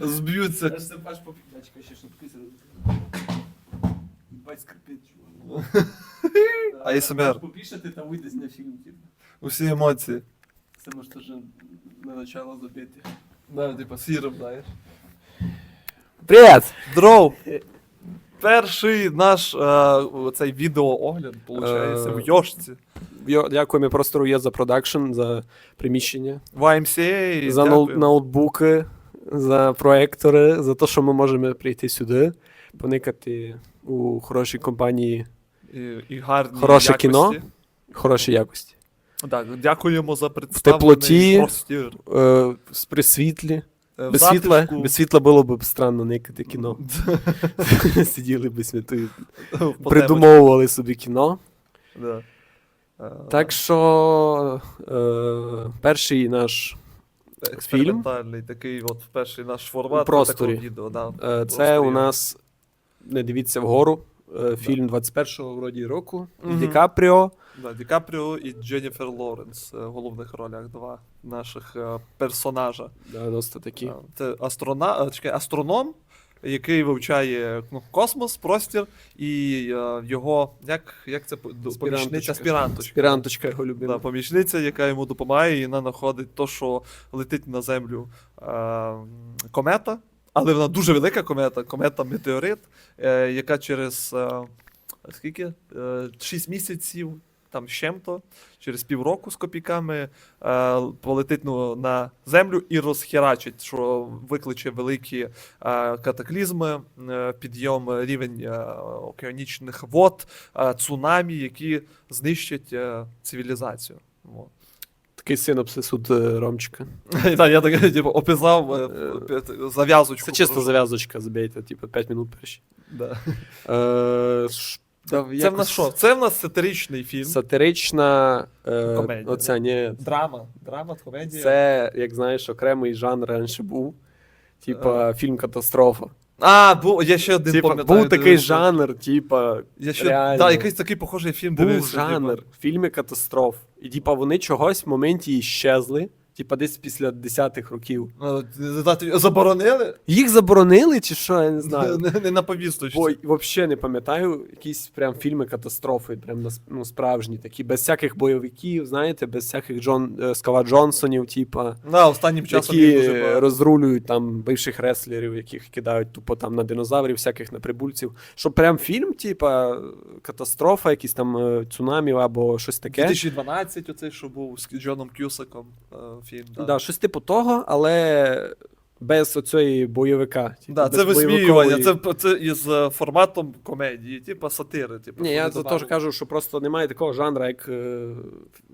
зб'ються. Аж це бач по п'ятачка ще шутки Бать скрипить, чувак. А СМР? Попишете, там вийде на фільм, типу. Усі емоції. Це може теж на начало забити. Да, типа сірим, знаєш. Привіт! Дров! Перший наш е, цей відеоогляд, виходить, Е, в Йошці. Йо- Дякуємо простору є за продакшн, за приміщення, В YMCA. за ноут- ноутбуки, за проектори, за те, що ми можемо прийти сюди, поникати у хорошій компанії І, і гарні Хороше якості. кіно. хорошій якості. Так, дякуємо за представлений теплоті. простір. Е, при світлі. Е, в Без світла, затишку. без світла було б странно никати кіно. Сиділи б святою, В придумовували собі кіно. Да. Е, Так що е, перший наш експериментальний такий от перший наш формат У просторі. відео. Да. Е, Це просторі. у нас не дивіться вгору. е, Фільм 21-го вроді року. Угу. Ді Капріо. Да, Ді Капріо і Дженніфер Лоренс в головних ролях два наших е, персонажа. Да, досить такі. Це астрона... чекай, астроном, який вивчає ну, космос, простір, і е, його, як, як це помічниця аспіранточка. Спіранточка його любима. Да, помічниця, яка йому допомагає, і вона знаходить то, що летить на землю е, комета, але вона дуже велика комета, комета метеорит, е, яка через е, скільки? Е, 6 місяців. Там з чим-то, через півроку з копійками е, полетить ну, на землю і розхерачить, що викличе великі е, катаклізми, е, підйом рівень е, океанічних вод, е, цунамі, які знищать е, цивілізацію. Во. Такий синопсис от е, Ромчика. Так, я так типу, описав е, Е, зав'язочку. Це чисто зав'язочка, забейте, типу 5 минут перші. Да. Е, да, Це в нас що? Це в нас сатиричний фільм. Сатирична. Е, Комедія, Оця, ні. Драма. Драма, комедія. Це, як знаєш, окремий жанр раніше був. Типа фільм катастрофа. А, був, я ще один Типа, пам'ятаю. був такий дивився. жанр, типа, Я ще, реально. да, якийсь такий похожий фільм був дивився. типу. жанр, фільми катастроф. І типа вони чогось в моменті іщезли, типа десь після 10-х років. Ну, Заборонили? Їх заборонили, чи що, я не знаю. Не, не на повісточці. Бо взагалі не пам'ятаю якісь прям фільми катастрофи, прям ну, справжні, такі, без всяких бойовиків, знаєте, без всяких Джон, е, Скала Джонсонів, типа, Да, останнім часом які дуже розрулюють там бивших реслерів, яких кидають тупо там на динозаврів, всяких на прибульців. Що прям фільм, типа, катастрофа, якісь там е, цунамі або щось таке. 2012 оцей, що був з Джоном Кюсаком е, фільм. Да. Да, щось типу того, але без оцієї бойовика. типу, Да, без це висміювання, бойовикової- це, це із е, форматом комедії, типу сатири. Типу, Ні, я вони за кажу, що просто немає такого жанру, як е,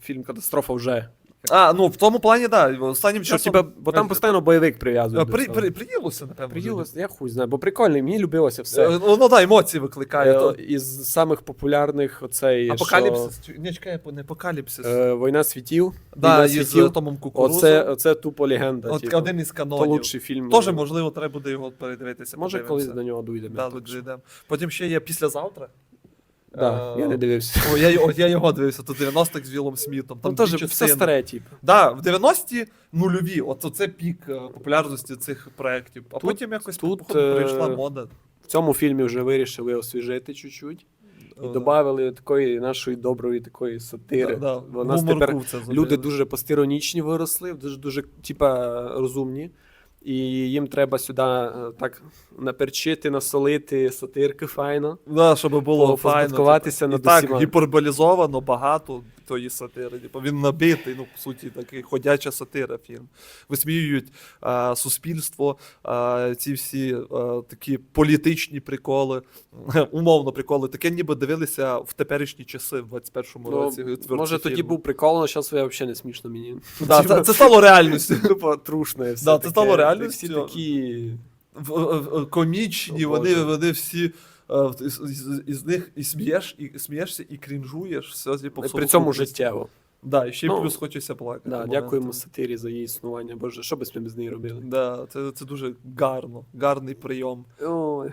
фільм Катастрофа вже. А, ну в тому плані, так. Да, останнім Що, часом. типа, бо там постійно бойовик прив'язують. Е, При, при, приїлося, напевно. Приїлося, я хуй знаю, бо прикольний, мені любилося Все. все. Ну, ну да, емоції викликає. Е, то. Із самих популярних оцей Апокаліпсис. Чи- Ні, чекай, не апокаліпсис. Е, Війна світів. да, Війна із світів. Томом Кукурузом. Оце, оце тупо легенда. От типу. один із То канонів. лучший фільм. Теж, можливо, треба буде його передивитися. Може, подивимося. колись до нього дійдемо. Да, так дійдемо. Потім ще є післязавтра. Да, Е, я не дивився. О, я, я його дивився, тут 90-х з Вілом Смітом. Там Там теж дві все частини. старе, типу. Да, в 90-ті нульові, от це пік е, популярності цих проєктів. А Тут- потім якось тут, походу, е, прийшла мода. В цьому фільмі вже вирішили освіжити чуть-чуть. І Е, додали такої нашої доброї такої сатири. да, да, Бо у нас гуморку тепер в це люди забили. дуже постіронічні виросли, дуже дуже типа розумні. І їм треба сюди е, так наперчити, насолити сатирки файно. Да, щоб було файно. типу. над І так, гіперболізовано багато тої сатири. Типу, він набитий, ну, по суті, такий ходяча сатира фільм. Висміюють а, суспільство, а, ці всі а, такі політичні приколи, умовно приколи. Таке ніби дивилися в теперішні часи, в 21-му році. Ну, творці може тоді був прикол, але зараз взагалі не смішно мені. Да, це, це стало реальністю. Тупо трушне. все Да, це стало реальністю. Всі такі. Комічні, О, вони, вони всі. Е, Із, із, із них і смієш, і смієшся, і крінжуєш, все типу, в При цьому життєво. Да, і ще Ну, плюс хочеться плакати. Да, дякуємо сатирі за її існування. Боже, що би ми без неї робили? Да, це, це дуже гарно, гарний прийом. Ой.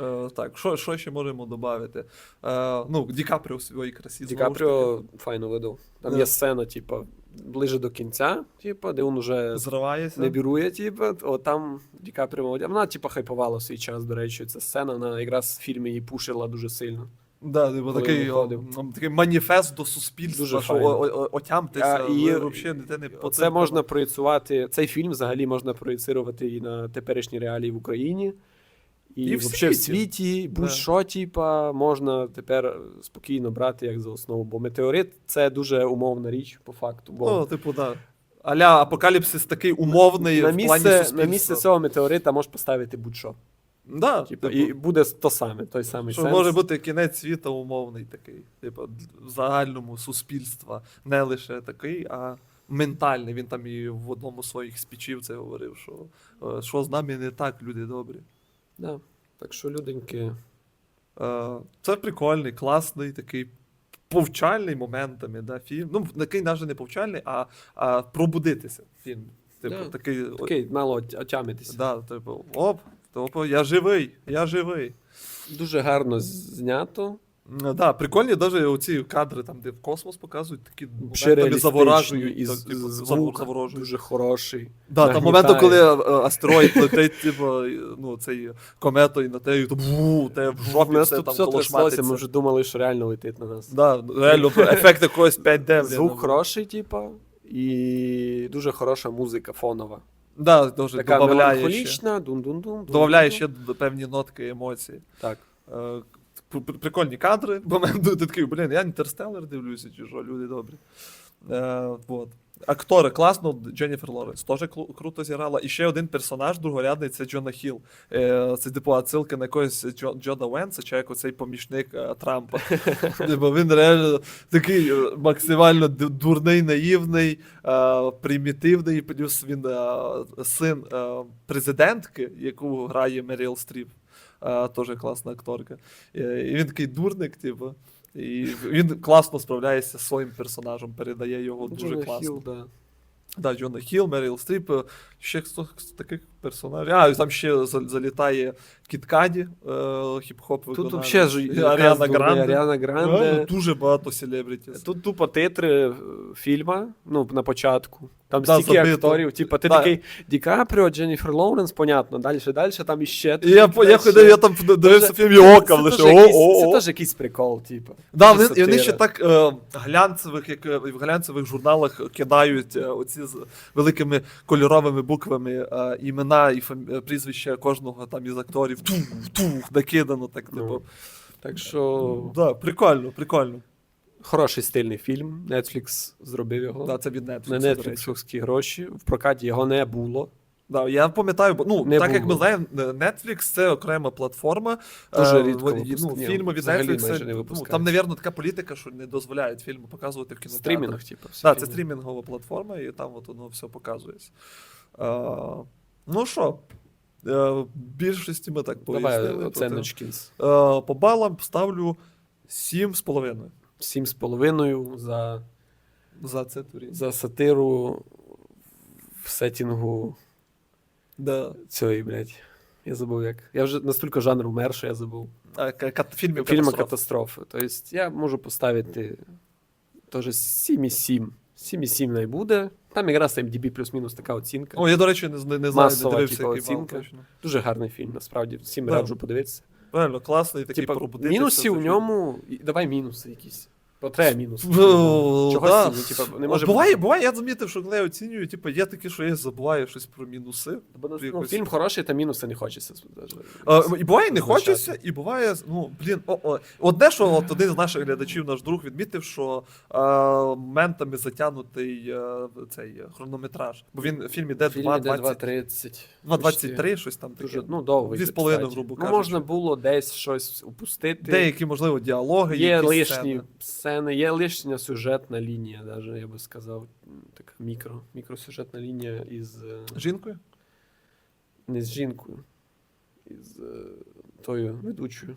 Е, так, що, що ще можемо додати? Е, ну, Ді Капріо в своїй красі. Ді Капріо файно видав. Там Да. є сцена, типа, ближе до кінця, типу, де він уже Зривається. не бірує, типу, от там Ді Капріо. Вона, типу, хайпувала в свій час, до речі, ця сцена, вона якраз в фільмі її пушила дуже сильно. Да, типу, такий, о, такий маніфест до суспільства, Дуже що файно. о- о- о- отямтеся, А, і- ви взагалі ніде не Це можна проєцувати, цей фільм взагалі можна проєцирувати і на теперішні реалії в Україні. І, І взагалі в світі. будь-що, типа, можна тепер спокійно брати як за основу. Бо метеорит це дуже умовна річ по факту. Бо Ну, типу, да. Аля апокаліпсис такий умовний на в плані місце, суспільства. на місце цього метеорита можеш поставити будь-що. Да, Типу, типу, і буде то саме, той самий що сенс. може бути кінець світу умовний такий. Типу, в загальному суспільства. Не лише такий, а ментальний. Він там і в одному з своїх спічів це говорив, що е, що з нами не так, люди добрі. Да. Так що, люденьки, Е, Це прикольний, класний, такий повчальний моментами, да, фільм. Ну, такий навіть не повчальний, а, а пробудитися фільм. Типу, Да. такий. такий мало отямитися. Да, типу, оп, типу, я живий, я живий. Дуже гарно знято. Ну, Да, прикольні навіть оці кадри, там, де в космос показують, такі моментами заворажують. і так, типу, звук заворожують. дуже хороший. Да, там моменту, коли е, астероїд летить, типу, ну, цей кометою на те, то ву, те в жопі все там все колошматиться. ми вже думали, що реально летить на нас. Да, реально, ефект якогось 5D. блін, Звук хороший, типа, і дуже хороша музика фонова. Да, дуже Така добавляє ще. меланхолічна, дун-дун-дун. Добавляє ще певні нотки емоцій. Так. Пр- пр- Прикольні кадри. Момент ти такий, блін, я інтерстеллар дивлюся, чи що, люди добрі. Е, вот. Актори класно, Дженніфер Лоренс теж круто зіграла. І ще один персонаж другорядний це Джона Хіл. Е, це типу отсилка на якогось Джо, Джона Венса, чи як оцей помічник е, Трампа. Типу, він реально такий е, максимально дурний, наївний, е, примітивний. Плюс він е, син е, президентки, яку грає Меріл Стріп. Теж класна акторка. І він такий дурник, типу. І він класно справляється зі своїм персонажем, передає його дуже Джона класно. Хілл, да. Да, Джона Хіл, Меріл Стріп, е, ще хто з таких персонажів. А, і там ще залітає Кіт Каді, е, хіп-хоп Тут виконавець. взагалі ж І Аріана Гранде. Аріана Реально Гранде. дуже багато селебрітіс. Тут тупо титри е, фільма, ну, на початку. Там Да, стільки забито. акторів. Типа, ти Да. такий Ді Капріо, Дженніфер Лоуренс, понятно, далі, далі, там іще. І я, по- я я там дивився фільм це лише. теж якийсь- О, Це о, теж якийсь прикол, типу. Да, вони, і вони ще так е, глянцевих, як е, в глянцевих журналах кидають е, оці з великими кольоровими буквами е, імена і фам- е, прізвища кожного там із акторів. Тух, тух, накидано так, Ну, типу. Так що Да, прикольно, прикольно. Хороший стильний фільм. Netflix зробив його. Да, це від Netflix. на. Нетфліксовські гроші. В прокаті його не було. Да, я пам'ятаю, бо ну Не так як ми знаємо, е, Netflix це окрема платформа. Дуже Е, рідко випуск- ну, ні, фільми від Netflix. не ну, там, навірно, така політика, що не дозволяють фільми показувати в кінотеатрах. Стрімінг, типу. Так, це стрімінгова платформа, і там от воно все показується. А, ну що, е, більшості ми так Давай пояснили. оценочки. Е, по балам ставлю 7,5 Сім з половиною за, за це за сатиру в сетінгу Да. цієї, блядь. Я забув як. Я вже настільки жанр умер, що я забув. А, ка- кат- фільмів Фільма катастроф. катастрофи. Тобто я можу поставити теж 7,7. 7,7 не буде. Там якраз MDB плюс-мінус така оцінка. О, я, до речі, не, не, знаю, не дивився, типу, оцінка. Дуже гарний фільм, насправді. Всім Да. раджу подивитися. Реально, класний такий Типа, пробудитися. мінусів у ньому. і- Давай мінуси якісь. Бо треба мінуси. Ну, Чогось да. ну, типа, не може буває, бути. буває, я замітив, що коли я оцінюю, типу, є таке, що я забуваю щось про мінуси. Бо, ну, якось- фільм хороший, та мінуси не хочеться. даже А, і буває не Означати. хочеться, і буває, ну, блін, о, о, одне, що от один з наших глядачів, наш друг, відмітив, що е, моментами затягнутий е, цей е, хронометраж. Бо він в фільмі де В фільмі 2.20, 2.23, щось там таке. Дуже, ну, довго. Дві з половиною, грубо Ну, кажучи. можна було десь щось упустити. Деякі, можливо, діалоги. Є якісь лишні сцени. Сцени, є лишня сюжетна лінія, даже, я би сказав, така мікро, мікросюжетна лінія із е, Жінкою? не з жінкою, із е, тою ведучою.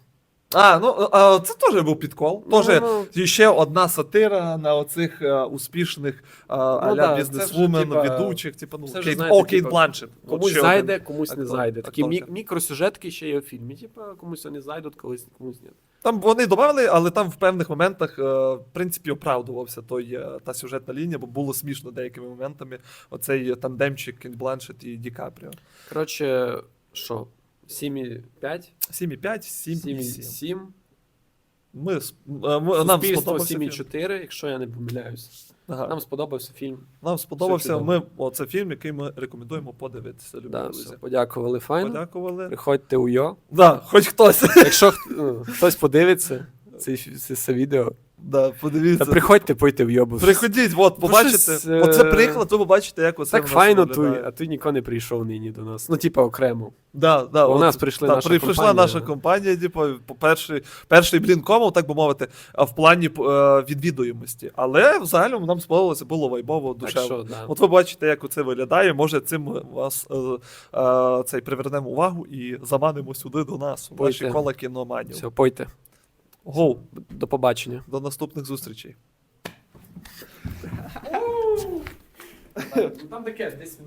А, ну а, це теж був підкол. Ну, Тоже ну. ще одна сатира на оцих е, успішних аля да, бізнесвумен, ведучих, типу, ну, Кейт, знаєте, о, Кейт типа, Бланшет. Комусь ще зайде, комусь не зайде. Такі мі- мікросюжетки ще є в фільмі. Типа, комусь вони зайдуть, колись комусь ні. Там вони додали, але там в певних моментах, е, в принципі, оправдувався той, е, та сюжетна лінія, бо було смішно деякими моментами. Оцей тандемчик Кейт Бланшет і Ді Капріо. Коротше, що? 7,5? 7,5, 7 і 7. 7,7. Ми, е, ми, нам Суспільство сподобався 7,4, якщо я не помиляюсь. Ага. Нам сподобався фільм. Нам сподобався. Ми, о, це фільм, який ми рекомендуємо подивитися. Любі Да, друзі. все, подякували файно. Подякували. Приходьте у Йо. Да, хоч хтось. Якщо ну, хтось подивиться це, це, це відео, да, подивіться. та приходьте, пойте в Йо. бо Приходіть, от, побачите. щось, е, Оце приклад, ви побачите, як оце Так в нас файно, туй, виглядає. а ти ніхто не прийшов нині до нас. Ну, типа окремо. Да, да, У от, нас прийшли да, наша при- прийшла компанія. наша компанія, типу, по перший, перший блін кому, так би мовити, а в плані е, відвідуємості. Але взагалі нам сподобалося, було вайбово, Так душевно. що, да. От ви бачите, як це виглядає. Може, цим вас е, е, цей привернемо увагу і заманимо сюди до нас, у наші Пойте. кола кіноманів. Все, пойте. Гоу, До побачення. до наступних зустрічей. Там таке, десь